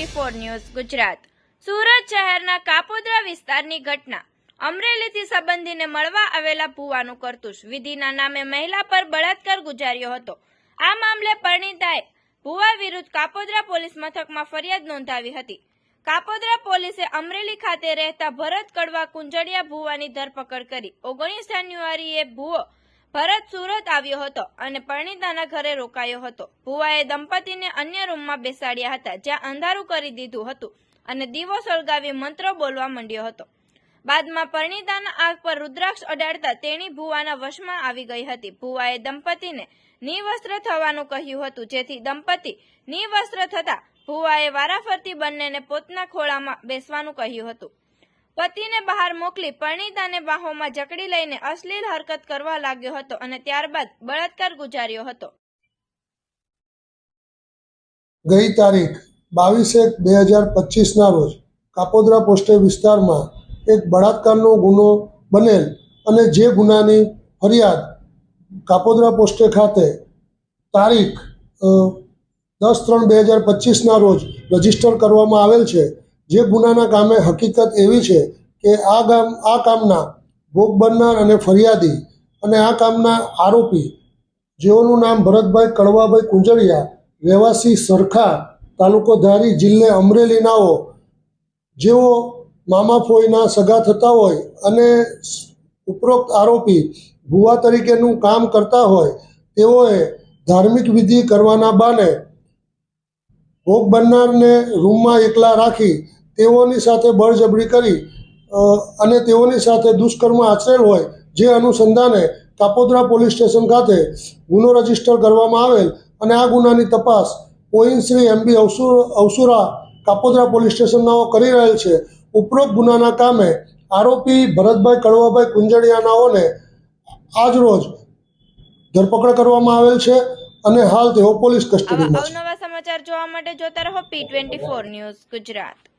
News Gujarat. Surat શહેરના કાપોદ્રા વિસ્તારની ઘટના. અમરેલીથી સંબંધીને મળવા આવેલા ભુવાનું કરતુશ વિધિના નામે મહિલા પર બળાત્કાર ગુજાર્યો હતો. આ મામલે પરિણીતાએ ભુવા વિરુદ્ધ કાપોદ્રા પોલીસ મથકમાં ફરિયાદ નોંધાવી હતી. કાપોદ્રા પોલીસે અમરેલી ખાતે રહેતા ભરત કડવા કુંજડિયા ભુવાની ધરપકડ કરી. ઓગણીસ જાન્યુઆરીએ ભુવો ભરત સુરત આવ્યો હતો અને પરણીતાના ઘરે રોકાયો હતો. ભુવાએ દંપતીને અન્ય રૂમમાં બેસાડ્યા હતા, જ્યાં અંધારું કરી દીધું હતું અને દીવો સળગાવી મંત્રો બોલવા માંડ્યો હતો. બાદમાં પરણીતાના આંખ પર રુદ્રાક્ષ અડાડતા તેણી ભુવાના વશમાં આવી ગઈ હતી. ભુવાએ દંપતીને નિવસ્ત્ર થવાનું કહ્યું હતું, જેથી દંપતી નિવસ્ત્ર થતા ભુવાએ વારાફરતી બંનેને પોતના ખોળામાં બેસવાનું કહ્યું હતું. પતિને બહાર મોકલી પરણીતાને બાહોમાં જકડી લઈને અશ્લીલ હરકત કરવા લાગ્યો હતો અને ત્યારબાદ બળાત્કાર ગુજાર્યો હતો. ગઈ તારીખ બાવીસ એક બે હજાર પચીસના રોજ કાપોદ્રા પોસ્ટે વિસ્તારમાં એક બળાત્કારનો ગુનો બનેલ અને જે ગુનાની ફરિયાદ કાપોદ્રા પોસ્ટે ખાતે તારીખ દસ ત્રણ બે હજાર પચીસના રોજ રજિસ્ટર કરવામાં આવેલ છે જે ગુનાના કામે હકીકત એવી છે કે આ ગામ, આ કામના ભોગ બનનાર અને ફરિયાદી અને આ કામના આરોપી જેઓનું નામ ભરતભાઈ કડવાભાઈ કુંજળિયા, રહેવાસી સરખા તાલુકો ધારી જિલ્લે અમરેલીનાઓ જેઓ મામા ફોઈના સગા થતા હોય અને ઉપરોક્ત આરોપી ભુવા તરીકેનું કામ કરતા હોય, તેઓએ ધાર્મિક વિધિ કરવાના બાને ભોગ બનનારને રૂમમાં એકલા રાખી તેઓની સાથે બળજબરી કરી અને તેઓની સાથે દુષ્કર્મ આચરેલ હોય જે અનુસંધાને કાપોદ્રા પોલીસ સ્ટેશન ખાતે ગુનો રજિસ્ટર કરવામાં આવેલ અને આ ગુનાની તપાસ ઓઇન શ્રી એમબી અવસુર કાપોદ્રા પોલીસ સ્ટેશનનાઓ કરી રહેલ છે. ઉપરોક્ત ગુનાના કામે આરોપી ભરતભાઈ કડવાભાઈ કુંજડિયાનાઓને આજરોજ ધરપકડ કરવામાં આવેલ છે અને હાલ તેઓ પોલીસ કસ્ટડીમાં છે. અવનવા સમાચાર જોવા માટે જોતા રહો પી ટ્વેન્ટી ન્યૂઝ ગુજરાત.